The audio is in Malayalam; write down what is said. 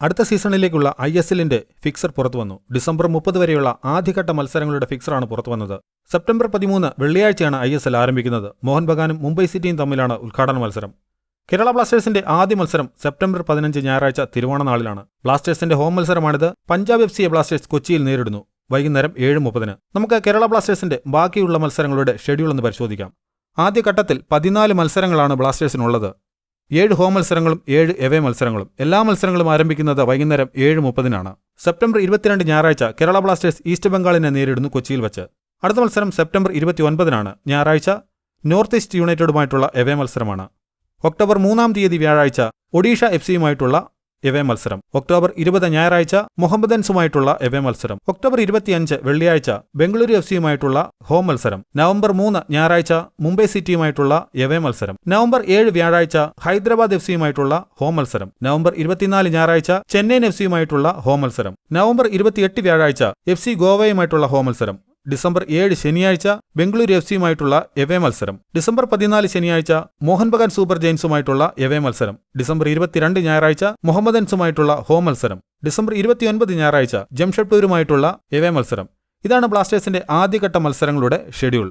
അടുത്ത സീസണിലേക്കുള്ള ഐ എസ് എല്ലിന്റെ ഫിക്സർ പുറത്തുവന്നു. ഡിസംബർ മുപ്പത് വരെയുള്ള ആദ്യഘട്ട മത്സരങ്ങളുടെ ഫിക്സറാണ് പുറത്തുവന്നത്. സെപ്റ്റംബർ പതിമൂന്ന് വെള്ളിയാഴ്ചയാണ് ഐ എസ് എൽ ആരംഭിക്കുന്നത്. മോഹൻ ബഗാനും മുംബൈ സിറ്റിയും തമ്മിലാണ് ഉദ്ഘാടന മത്സരം. കേരള ബ്ലാസ്റ്റേഴ്സിന്റെ ആദ്യ മത്സരം സെപ്റ്റംബർ പതിനഞ്ച് ഞായറാഴ്ച തിരുവോണനാളിലാണ് ബ്ലാസ്റ്റേഴ്സിന്റെ ഹോം മത്സരമാണിത്. പഞ്ചാബ് എഫ് സിയെ ബ്ലാസ്റ്റേഴ്സ് കൊച്ചിയിൽ നേരിടുന്നു. വൈകുന്നേരം ഏഴ് മുപ്പതിന്. നമുക്ക് കേരള ബ്ലാസ്റ്റേഴ്സിന്റെ ബാക്കിയുള്ള മത്സരങ്ങളുടെ ഷെഡ്യൂൾ ഒന്ന് പരിശോധിക്കാം. ആദ്യഘട്ടത്തിൽ പതിനാല് മത്സരങ്ങളാണ് ബ്ലാസ്റ്റേഴ്സിനുള്ളത്. ഏഴ് ഹോം മത്സരങ്ങളും ഏഴ് എവേ മത്സരങ്ങളും. എല്ലാ മത്സരങ്ങളും ആരംഭിക്കുന്നത് വൈകുന്നേരം ഏഴ് മുപ്പതിനാണ്. സെപ്റ്റംബർ ഇരുപത്തിരണ്ട് ഞായറാഴ്ച കേരള ബ്ലാസ്റ്റേഴ്സ് ഈസ്റ്റ് ബംഗാളിനെ നേരിടുന്നു കൊച്ചിയിൽ വെച്ച്. അടുത്ത മത്സരം സെപ്റ്റംബർ ഇരുപത്തിയൊൻപതിനാണ്. ഞായറാഴ്ച നോർത്ത് ഈസ്റ്റ് യുണൈറ്റഡുമായിട്ടുള്ള എവേ മത്സരമാണ്. ഒക്ടോബർ മൂന്നാം തീയതി വ്യാഴാഴ്ച ഒഡീഷ എഫ് സിയുമായിട്ടുള്ള എവേ മത്സരം. ഒക്ടോബർ ഇരുപത് ഞായറാഴ്ച മുഹമ്മദൻസുമായിട്ടുള്ള എവേ മത്സരം. ഒക്ടോബർ ഇരുപത്തിയഞ്ച് വെള്ളിയാഴ്ച ബംഗളൂരു എഫ് സിയുമായിട്ടുള്ള ഹോം മത്സരം. നവംബർ മൂന്ന് ഞായറാഴ്ച മുംബൈ സിറ്റിയുമായിട്ടുള്ള എവേ മത്സരം. നവംബർ ഏഴ് വ്യാഴാഴ്ച ഹൈദരാബാദ് എഫ് സിയുമായിട്ടുള്ള ഹോം മത്സരം. നവംബർ ഇരുപത്തിനാല് ഞായറാഴ്ച ചെന്നൈയിൻ എഫ് സിയുമായിട്ടുള്ള ഹോം മത്സരം. നവംബർ ഇരുപത്തിയെട്ട് വ്യാഴാഴ്ച എഫ് സി ഗോവയുമായിട്ടുള്ള ഹോം മത്സരം. ഡിസംബർ ഏഴ് ശനിയാഴ്ച ബംഗളൂരു എഫ് സിയുമായിട്ടുള്ള എവേ മത്സരം. ഡിസംബർ പതിനാല് ശനിയാഴ്ച മോഹൻ ബഗാൻ സൂപ്പർ ജെയിൻസുമായിട്ടുള്ള എവേ മത്സരം. ഡിസംബർ ഇരുപത്തിരണ്ട് ഞായറാഴ്ച മുഹമ്മദൻസുമായിട്ടുള്ള ഹോം മത്സരം. ഡിസംബർ ഇരുപത്തിയൊൻപത് ഞായറാഴ്ച ജംഷഡ്പൂരുമായിട്ടുള്ള എവേ മത്സരം. ഇതാണ് ബ്ലാസ്റ്റേഴ്സിന്റെ ആദ്യഘട്ട മത്സരങ്ങളുടെ ഷെഡ്യൂൾ.